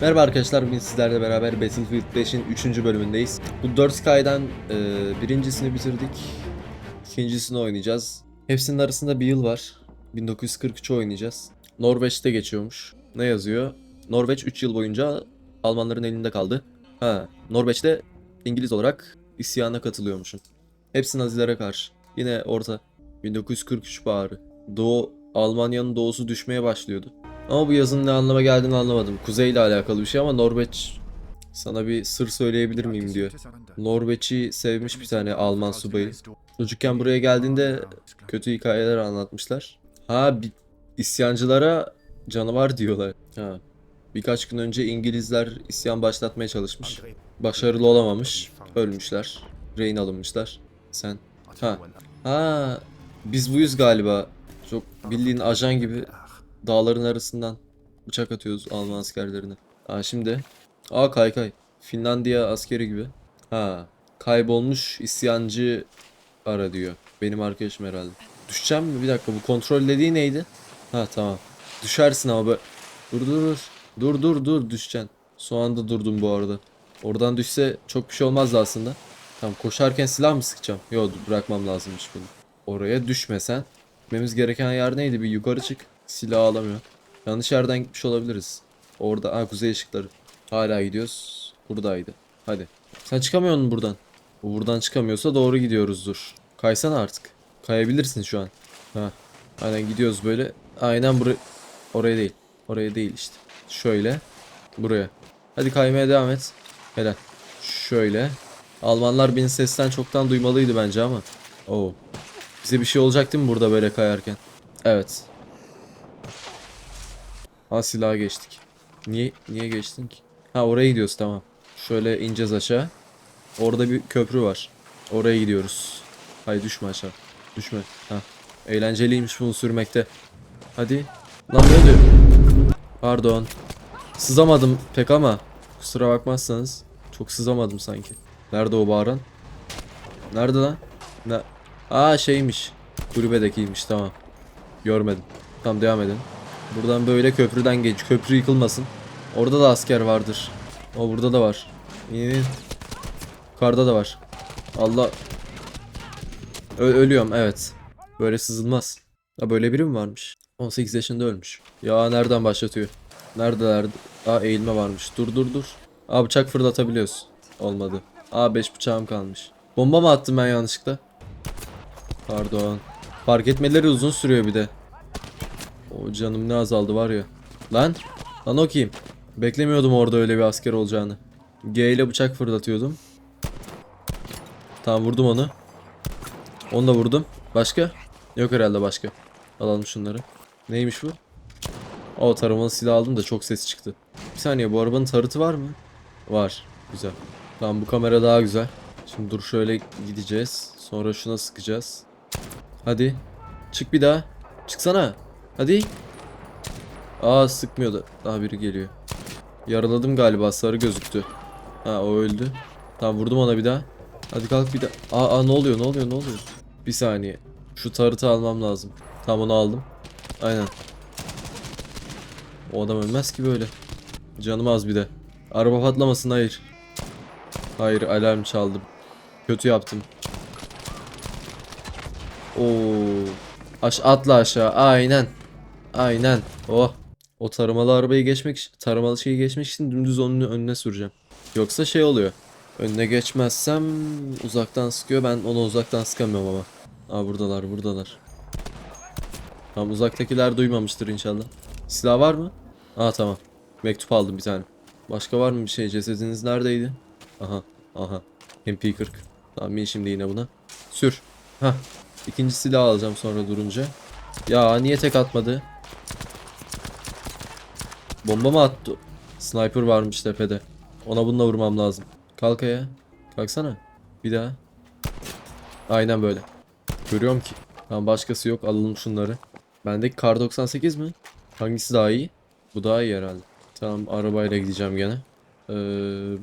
Merhaba arkadaşlar, bugün sizlerle beraber Battlefield 5'in 3. bölümündeyiz. Bu 4 Sky'dan e, birincisini bitirdik. İkincisini oynayacağız. Hepsinin arasında bir yıl var. 1943'ü oynayacağız. Norveç'te geçiyormuş. Ne yazıyor? Norveç 3 yıl boyunca Almanların elinde kaldı. Ha, Norveç'te İngiliz olarak isyana katılıyormuşum. Hepsi Nazilere karşı. Yine orta. 1943 baharı. Doğu, Almanya'nın doğusu düşmeye başlıyordu. Ama bu yazının ne anlama geldiğini anlamadım. Kuzey ile alakalı bir şey ama Norveç sana bir sır söyleyebilir miyim diyor. Norveç'i sevmiş bir tane Alman subayı. Çocukken buraya geldiğinde kötü hikayeler anlatmışlar. Ha bir isyancılara canavar diyorlar. Ha. Birkaç gün önce İngilizler isyan başlatmaya çalışmış. Başarılı olamamış. Ölmüşler. Rehin alınmışlar. Sen. Ha. Ha. Biz buyuz galiba. Çok bildiğin ajan gibi dağların arasından bıçak atıyoruz Alman askerlerine. Ha şimdi. Aa kaykay. Finlandiya askeri gibi. Ha. Kaybolmuş isyancı ara diyor. Benim arkadaşım herhalde. Düşeceğim mi? Bir dakika bu kontrol dediği neydi? Ha tamam. Düşersin ama böyle. Dur dur dur. Dur dur dur düşeceksin. Son anda durdum bu arada. Oradan düşse çok bir şey olmazdı aslında. Tamam koşarken silah mı sıkacağım? Yok bırakmam lazımmış bunu. Oraya düşmesen. Gitmemiz gereken yer neydi? Bir yukarı çık. Silah alamıyor. Yanlış yerden gitmiş olabiliriz. Orada. Ha kuzey ışıkları. Hala gidiyoruz. Buradaydı. Hadi. Sen çıkamıyor musun buradan? Bu buradan çıkamıyorsa doğru gidiyoruz dur. Kaysana artık. Kayabilirsin şu an. Ha. Aynen gidiyoruz böyle. Aynen buraya. Oraya değil. Oraya değil işte. Şöyle. Buraya. Hadi kaymaya devam et. Helal. Şöyle. Almanlar beni sesten çoktan duymalıydı bence ama. Oo. Bize bir şey olacak değil mi burada böyle kayarken? Evet. Ha silaha geçtik. Niye niye geçtin ki? Ha oraya gidiyoruz tamam. Şöyle ineceğiz aşağı. Orada bir köprü var. Oraya gidiyoruz. Hay düşme aşağı. Düşme. Ha. Eğlenceliymiş bunu sürmekte. Hadi. Lan ne oluyor? Pardon. Sızamadım pek ama. Kusura bakmazsanız. Çok sızamadım sanki. Nerede o bağıran? Nerede lan? Ne? Aa şeymiş. Kulübedekiymiş tamam. Görmedim. Tamam devam edin. Buradan böyle köprüden geç. Köprü yıkılmasın. Orada da asker vardır. O burada da var. İyi. Yukarıda da var. Allah. Ö- ölüyorum evet. Böyle sızılmaz. Ha böyle biri mi varmış? 18 yaşında ölmüş. Ya nereden başlatıyor? Neredeler? Aa eğilme varmış. Dur dur dur. Aa bıçak fırlatabiliyoruz. Olmadı. Aa 5 bıçağım kalmış. Bomba mı attım ben yanlışlıkla? Pardon. Fark etmeleri uzun sürüyor bir de. O canım ne azaldı var ya. Lan. Lan o kim? Beklemiyordum orada öyle bir asker olacağını. G ile bıçak fırlatıyordum. Tamam vurdum onu. Onu da vurdum. Başka? Yok herhalde başka. Alalım şunları. Neymiş bu? O taramalı silah aldım da çok ses çıktı. Bir saniye bu arabanın tarıtı var mı? Var. Güzel. Tamam bu kamera daha güzel. Şimdi dur şöyle gideceğiz. Sonra şuna sıkacağız. Hadi. Çık bir daha. Çıksana. Hadi. Aa sıkmıyordu. Daha biri geliyor. Yaraladım galiba sarı gözüktü. Ha o öldü. Tamam vurdum ona bir daha. Hadi kalk bir daha. Aa, aa ne oluyor ne oluyor ne oluyor? Bir saniye. Şu tarıtı almam lazım. Tamam onu aldım. Aynen. O adam ölmez ki böyle. Canım az bir de. Araba patlamasın hayır. Hayır alarm çaldım. Kötü yaptım. Oo. Aş atla aşağı. Aynen. Aynen. Oh. O tarımalı arabayı geçmek için, tarımalı şeyi geçmek için dümdüz onun önüne süreceğim. Yoksa şey oluyor. Önüne geçmezsem uzaktan sıkıyor. Ben onu uzaktan sıkamıyorum ama. Aa buradalar, buradalar. Tamam uzaktakiler duymamıştır inşallah. Silah var mı? Aa tamam. Mektup aldım bir tane. Başka var mı bir şey? Cesediniz neredeydi? Aha, aha. MP40. Tamam bin şimdi yine buna. Sür. Hah. İkinci silah alacağım sonra durunca. Ya niye tek atmadı? Bomba mı attı? Sniper varmış tepede. Ona bununla vurmam lazım. Kalk ayağa. Kalksana. Bir daha. Aynen böyle. Görüyorum ki. Tamam başkası yok. Alalım şunları. Bendeki kar 98 mi? Hangisi daha iyi? Bu daha iyi herhalde. Tamam arabayla gideceğim gene. Ee,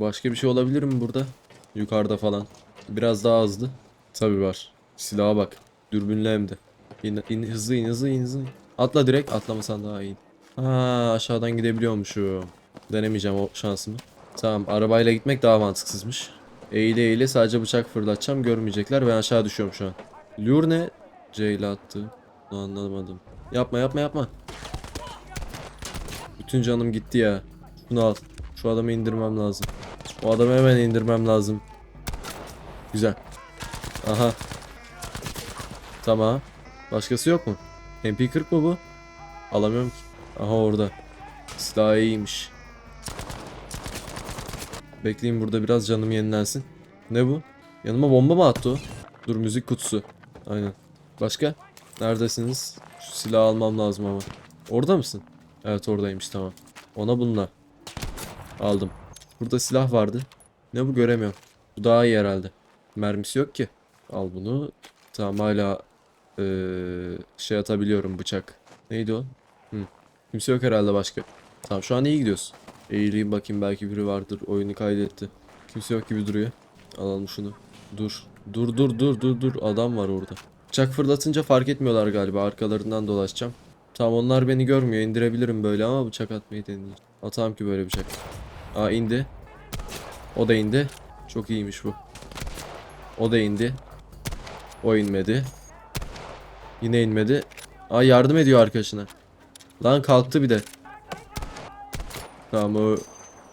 başka bir şey olabilir mi burada? Yukarıda falan. Biraz daha hızlı. Tabi var. Silaha bak. Dürbünlü hem de. İn, in, hızlı in hızlı in hızlı in. Atla direkt atlamasan daha iyi. Ha aşağıdan gidebiliyormuşum. Denemeyeceğim o şansımı. Tamam arabayla gitmek daha mantıksızmış. Eğile eğile sadece bıçak fırlatacağım görmeyecekler ben aşağı düşüyorum şu an. Lure ne? C ile attı. Anlamadım. Yapma yapma yapma. Bütün canım gitti ya. Bunu al. Şu adamı indirmem lazım. O adamı hemen indirmem lazım. Güzel. Aha. Tamam. Başkası yok mu? MP40 mı bu? Alamıyorum ki. Aha orada. Silah iyiymiş. Bekleyin burada biraz canım yenilensin. Ne bu? Yanıma bomba mı attı o? Dur müzik kutusu. Aynen. Başka? Neredesiniz? Şu silahı almam lazım ama. Orada mısın? Evet oradaymış tamam. Ona bununla. Aldım. Burada silah vardı. Ne bu göremiyorum. Bu daha iyi herhalde. Mermisi yok ki. Al bunu. Tamam hala eee, şey atabiliyorum bıçak. Neydi o? Hı. Kimse yok herhalde başka. Tamam şu an iyi gidiyoruz. Eğileyim bakayım belki biri vardır. Oyunu kaydetti. Kimse yok gibi duruyor. Alalım şunu. Dur. Dur dur dur dur dur. Adam var orada. Bıçak fırlatınca fark etmiyorlar galiba. Arkalarından dolaşacağım. Tamam onlar beni görmüyor. İndirebilirim böyle ama bıçak atmayı deneyeceğim. Atamam ki böyle bıçak. Aa indi. O da indi. Çok iyiymiş bu. O da indi. O inmedi. Yine inmedi. Aa yardım ediyor arkadaşına. Lan kalktı bir de. Tamam o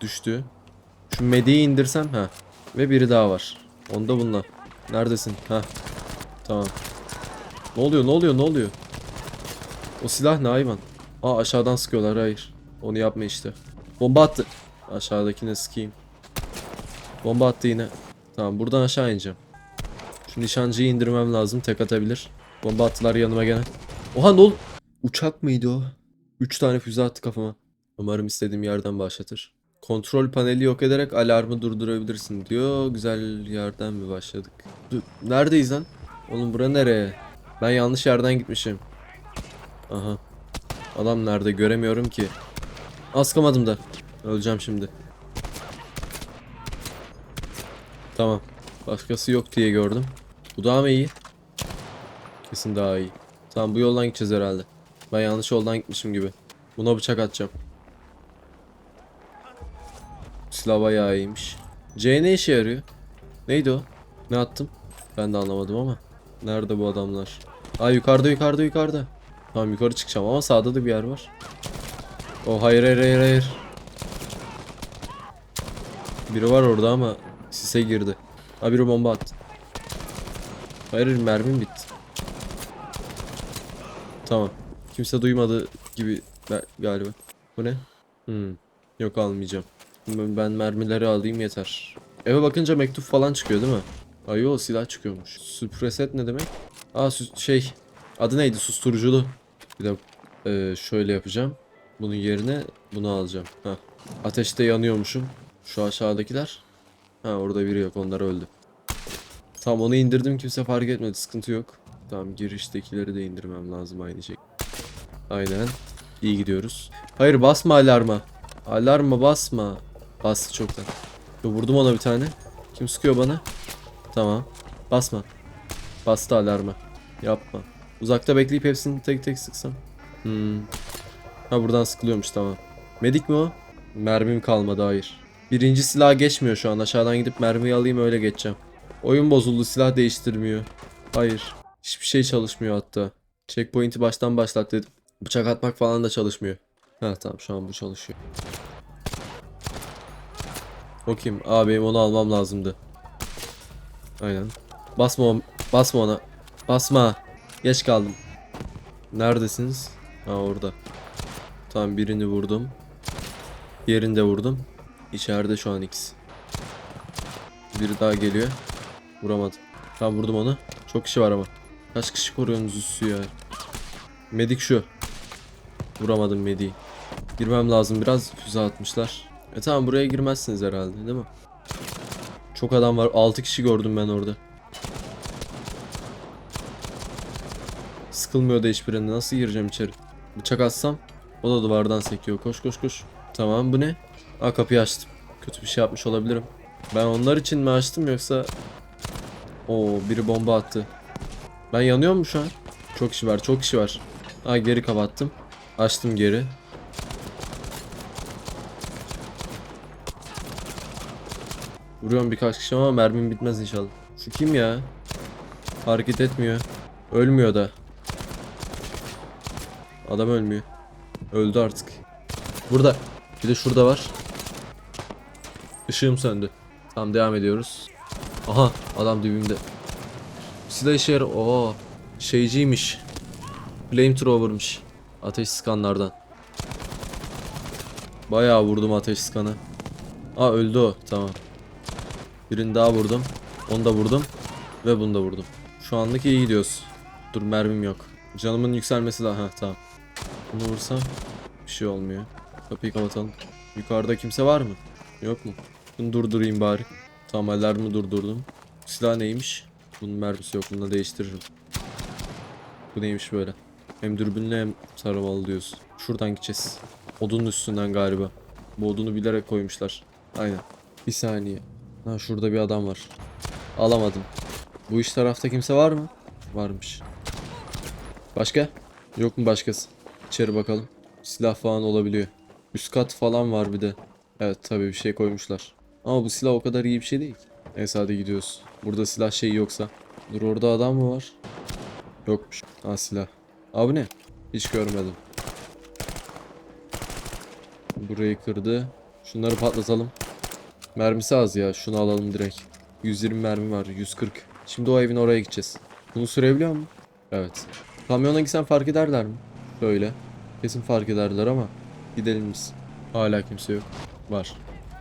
düştü. Şu medeyi indirsem ha. Ve biri daha var. Onda bununla. Neredesin? Ha. Tamam. Ne oluyor? Ne oluyor? Ne oluyor? O silah ne hayvan? Aa aşağıdan sıkıyorlar. Hayır. Onu yapma işte. Bomba attı. Aşağıdakine sıkayım. Bomba attı yine. Tamam buradan aşağı ineceğim. Şu nişancıyı indirmem lazım. Tek atabilir. Bomba attılar yanıma gene. Oha ne ol? Uçak mıydı o? 3 tane füze attı kafama. Umarım istediğim yerden başlatır. Kontrol paneli yok ederek alarmı durdurabilirsin diyor. Güzel yerden mi başladık? Dur, Neredeyiz lan? Oğlum bura nereye? Ben yanlış yerden gitmişim. Aha. Adam nerede göremiyorum ki. Askamadım da. Öleceğim şimdi. Tamam. Başkası yok diye gördüm. Bu daha mı iyi? Kesin daha iyi. Tamam bu yoldan gideceğiz herhalde. Ben yanlış yoldan gitmişim gibi. Buna bıçak atacağım. Silah bayağı iyiymiş. C ne işe yarıyor? Neydi o? Ne attım? Ben de anlamadım ama. Nerede bu adamlar? Aa yukarıda yukarıda yukarıda. Tamam yukarı çıkacağım ama sağda da bir yer var. Oh hayır hayır hayır hayır. Biri var orada ama sise girdi. Ha biri bomba attı. Hayır mermim bitti. Tamam. Kimse duymadı gibi ga- galiba. Bu ne? Hmm. Yok almayacağım. Ben mermileri alayım yeter. Eve bakınca mektup falan çıkıyor değil mi? Ay o silah çıkıyormuş. Süpreset ne demek? Aa şey. Adı neydi? Susturuculu. Bir de e, şöyle yapacağım. Bunun yerine bunu alacağım. Ha. Ateşte yanıyormuşum. Şu aşağıdakiler. Ha orada biri yok. Onlar öldü. Tamam onu indirdim kimse fark etmedi. Sıkıntı yok. Tamam giriştekileri de indirmem lazım aynı şey. Aynen. İyi gidiyoruz. Hayır basma alarma. Alarma basma. Bastı çoktan. Yo, vurdum ona bir tane. Kim sıkıyor bana? Tamam. Basma. Bastı alarma. Yapma. Uzakta bekleyip hepsini tek tek sıksam. Hmm. Ha buradan sıkılıyormuş tamam. Medik mi o? Mermim kalmadı hayır. Birinci silah geçmiyor şu an. Aşağıdan gidip mermiyi alayım öyle geçeceğim. Oyun bozuldu silah değiştirmiyor. Hayır. Hiçbir şey çalışmıyor hatta. Checkpoint'i baştan başlat dedim. Bıçak atmak falan da çalışmıyor. Ha tamam şu an bu çalışıyor. O kim? Aa benim onu almam lazımdı. Aynen. Basma o- basma ona. Basma. Geç kaldım. Neredesiniz? Ha orada. Tamam birini vurdum. Diğerini de vurdum. İçeride şu an ikisi. Biri daha geliyor. Vuramadım. Tamam vurdum onu. Çok kişi var ama. Kaç kişi koruyorsunuz üssü ya? Medik şu. Vuramadım Medik'i. Girmem lazım biraz. Füze atmışlar. E tamam buraya girmezsiniz herhalde değil mi? Çok adam var. 6 kişi gördüm ben orada. Sıkılmıyor da hiçbirinde. Nasıl gireceğim içeri? Bıçak atsam o da duvardan sekiyor. Koş koş koş. Tamam bu ne? Aa kapıyı açtım. Kötü bir şey yapmış olabilirim. Ben onlar için mi açtım yoksa... Oo biri bomba attı. Ben yanıyor mu şu an? Çok kişi var çok kişi var. Aa geri kapattım. Açtım geri. Vuruyorum birkaç kişi ama mermim bitmez inşallah. Şu kim ya? Hareket etmiyor. Ölmüyor da. Adam ölmüyor. Öldü artık. Burada. Bir de şurada var. Işığım söndü. Tamam devam ediyoruz. Aha adam dibimde. Silah işe yarar. Oo. Şeyciymiş. Flamethrower'mış. Ateş sıkanlardan. Bayağı vurdum ateş sıkanı. Aa öldü o. Tamam. Birini daha vurdum. Onu da vurdum. Ve bunu da vurdum. Şu anlık iyi gidiyoruz. Dur mermim yok. Canımın yükselmesi daha. Heh, tamam. Bunu vursam bir şey olmuyor. Kapıyı kapatalım. Yukarıda kimse var mı? Yok mu? Bunu durdurayım bari. Tamam alarmı durdurdum. Silah neymiş? Bunun mermisi yok. Bunu da değiştiririm. Bu neymiş böyle? Hem dürbünlü hem sarımalı diyorsun. Şuradan gideceğiz. Odunun üstünden galiba. Bu odunu bilerek koymuşlar. Aynen. Bir saniye. Ha şurada bir adam var. Alamadım. Bu iş tarafta kimse var mı? Varmış. Başka? Yok mu başkası? İçeri bakalım. Silah falan olabiliyor. Üst kat falan var bir de. Evet tabii bir şey koymuşlar. Ama bu silah o kadar iyi bir şey değil. Neyse hadi gidiyoruz. Burada silah şeyi yoksa. Dur orada adam mı var? Yokmuş. Ha silah. Abi ne? Hiç görmedim. Burayı kırdı. Şunları patlatalım. Mermisi az ya. Şunu alalım direkt. 120 mermi var. 140. Şimdi o evin oraya gideceğiz. Bunu sürebiliyor mu? Evet. Kamyona gitsen fark ederler mi? Böyle. Kesin fark ederler ama. Gidelim biz. Hala kimse yok. Var.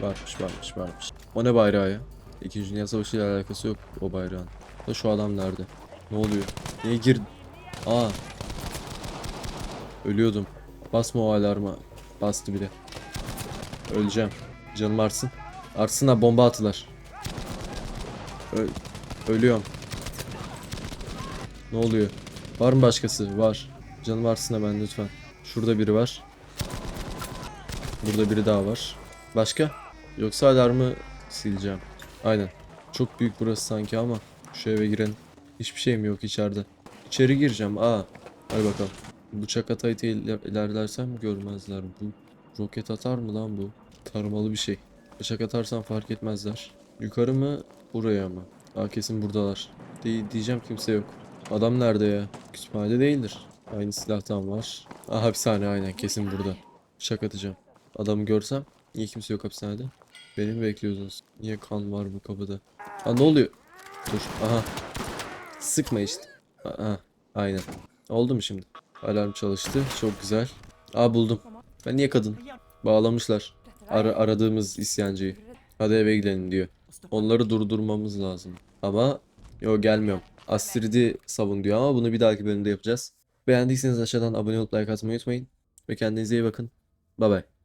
Varmış varmış varmış. O ne bayrağı ya? İkinci Dünya Savaşı ile alakası yok o bayrağın. Da şu adam nerede? Ne oluyor? Niye gir... Aa. Ölüyordum. Basma o alarma. Bastı bile. Öleceğim. Canım artsın. Artsın da bomba atılar. Ö- Ölüyorum. Ne oluyor? Var mı başkası? Var. Canım artsın ben lütfen. Şurada biri var. Burada biri daha var. Başka? Yoksa alarmı sileceğim. Aynen. Çok büyük burası sanki ama şu eve girelim. Hiçbir şeyim yok içeride. İçeri gireceğim. Aa. Hadi bakalım. Bıçak atayı iler- ilerlersem görmezler. Bu roket atar mı lan bu? Tarmalı bir şey. Bıçak atarsam fark etmezler. Yukarı mı? Buraya mı? Aa kesin buradalar. Di- diyeceğim kimse yok. Adam nerede ya? Kütüphanede değildir. Aynı silahtan var. Aa hapishane aynen kesin burada. Bıçak atacağım. Adamı görsem niye kimse yok hapishanede? Beni mi bekliyordunuz? Niye kan var bu kapıda? Aa ne oluyor? Dur. Aha. Sıkma işte. Aha. Aynen. Oldu mu şimdi? Alarm çalıştı. Çok güzel. Aa buldum. Ben niye kadın? Bağlamışlar. Ara aradığımız isyancıyı. Hadi eve gidelim diyor. Onları durdurmamız lazım. Ama yo gelmiyorum. Astrid'i savun diyor ama bunu bir dahaki bölümde yapacağız. Beğendiyseniz aşağıdan abone olup like atmayı unutmayın. Ve kendinize iyi bakın. Bay bay.